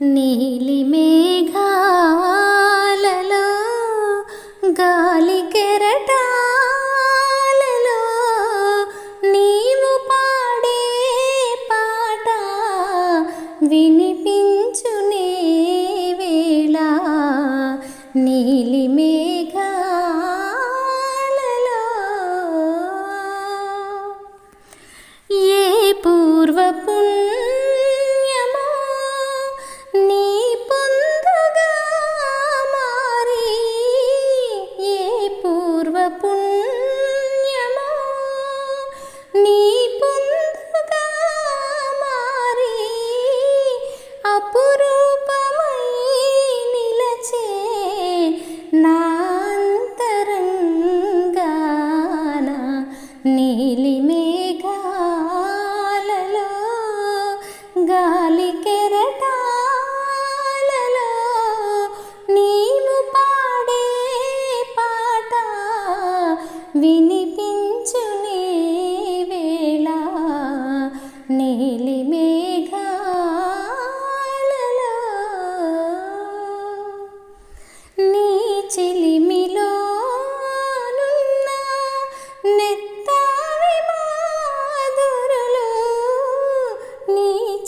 నీలి మేఘాలలో గాలి కెరటాలలో నీవు పాడే పాట వినిపించునే నీలి మేఘాలలో గాలి కెరటాలలో నీవు పాడే పాట వినిపించునే వేళ. నీలి మేఘాలలో నీ చిలిమిలో నున్న నెత్తావి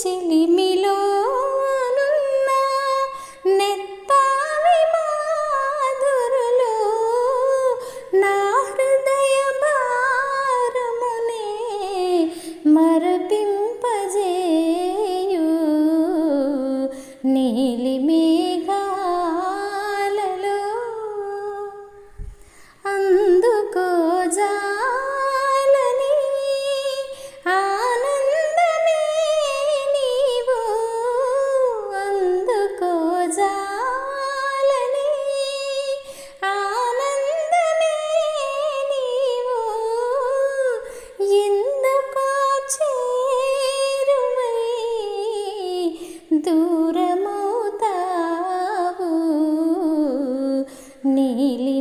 నీ నీలి